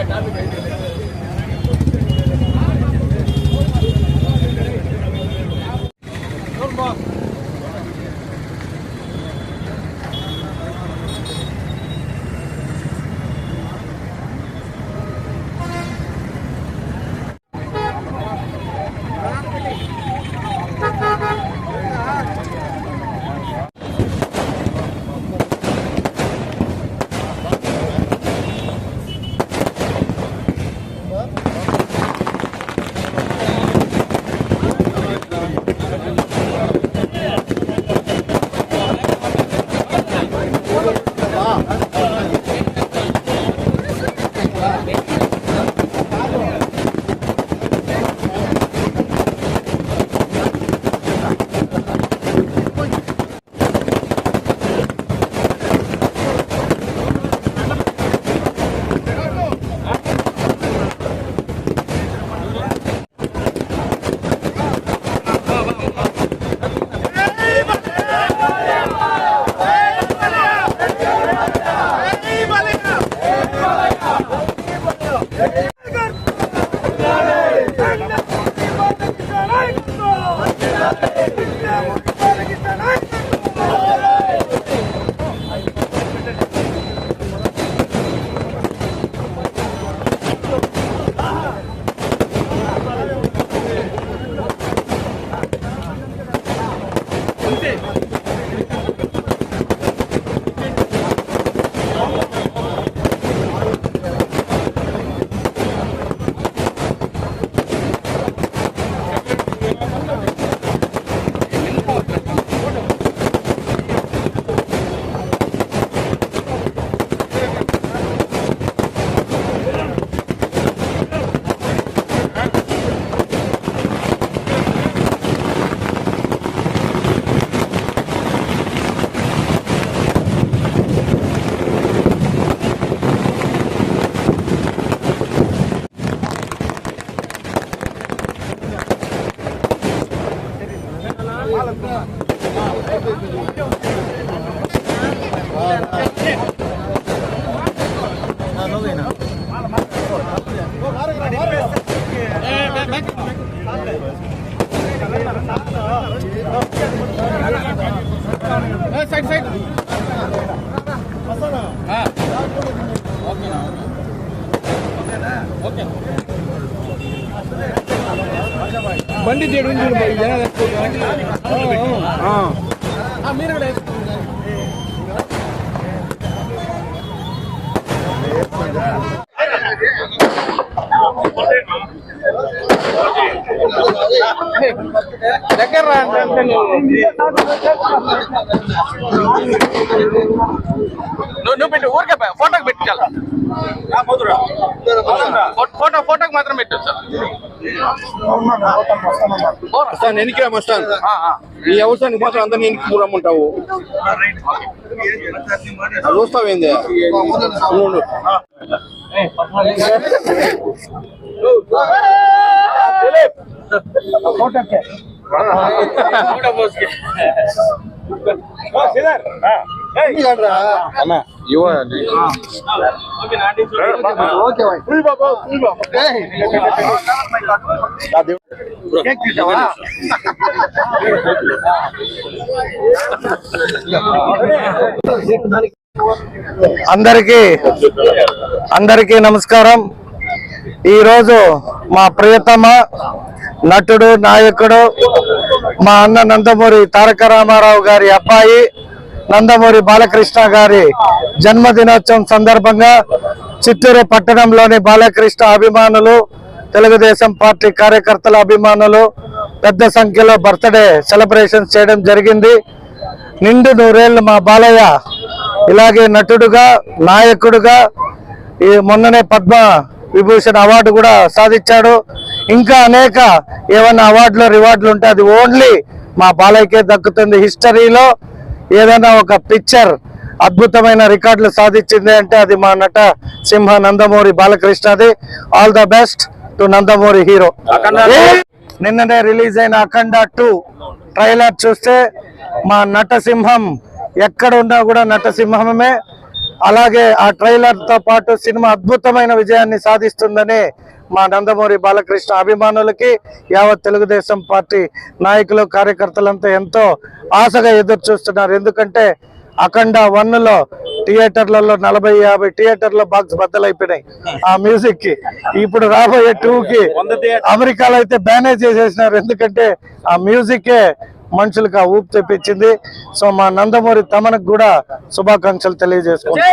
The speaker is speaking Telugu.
Ja, damit side side. బండి చేయడం మీరు కూడా దగ్గర నువ్వు. నువ్వు పెట్టు ఊరికే ఫోటోకి పెట్టి చాలు. ఫో- ఫోటో ఫోటోకి మాత్రం పెట్టు సార్ ఎనికి వస్తాను. ఈ అవసరానికి మాత్రం అందరినీ ఎనికి రమ్మంటావు. అది చూస్తావేంది పోస్కి. అన్న ఇవ్వండి. అందరికీ అందరికీ నమస్కారం. ఈరోజు మా ప్రియతమ నటుడు నాయకుడు మా అన్న నందమూరి తారక రామారావు గారి అబ్బాయి నందమూరి బాలకృష్ణ గారి జన్మదినోత్సవం సందర్భంగా చిత్తూరు పట్టణంలోని బాలకృష్ణ అభిమానులు తెలుగుదేశం పార్టీ కార్యకర్తల అభిమానులు పెద్ద సంఖ్యలో బర్త్డే సెలబ్రేషన్స్ చేయడం జరిగింది. నిండు నూరేళ్ళు మా బాలయ్య ఇలాగే నటుడుగా నాయకుడుగా ఈ మొన్ననే పద్మ విభూషణ్ అవార్డు కూడా సాధించాడు. ఇంకా అనేక ఏమైనా అవార్డులు రివార్డులు ఉంటే అది ఓన్లీ మా బాలయ్యకే దక్కుతుంది. హిస్టరీలో ఏదైనా ఒక పిక్చర్ అద్భుతమైన రికార్డులు సాధించింది అంటే అది మా Nata Simha Nandamuri బాలకృష్ణది all the best to Nandamuri hero నిన్ననే రిలీజ్ అయిన అఖండ టూ ట్రైలర్ చూస్తే మా నటసింహం ఎక్కడ ఉన్నా కూడా నటసింహమే. అలాగే ఆ ట్రైలర్తో పాటు సినిమా అద్భుతమైన విజయాన్ని సాధిస్తుందని మా నందమూరి బాలకృష్ణ అభిమానులకి యావత్ తెలుగుదేశం పార్టీ నాయకులు కార్యకర్తలంతా ఎంతో ఆశగా ఎదురు చూస్తున్నారు. ఎందుకంటే అఖండ వన్లో థియేటర్లలో నలభై యాభై థియేటర్ల బాక్స్ బద్దలైపోయినాయి ఆ మ్యూజిక్కి ఇప్పుడు రాబోయే టూ కి అమెరికాలో అయితే బ్యానేజ్ చేసేసినారు ఎందుకంటే ఆ మ్యూజిక్ మనుషులకు ఆ ఊపు తెప్పించింది. సో మా నందమూరి తమనకు కూడా శుభాకాంక్షలు తెలియజేసుకుంటాం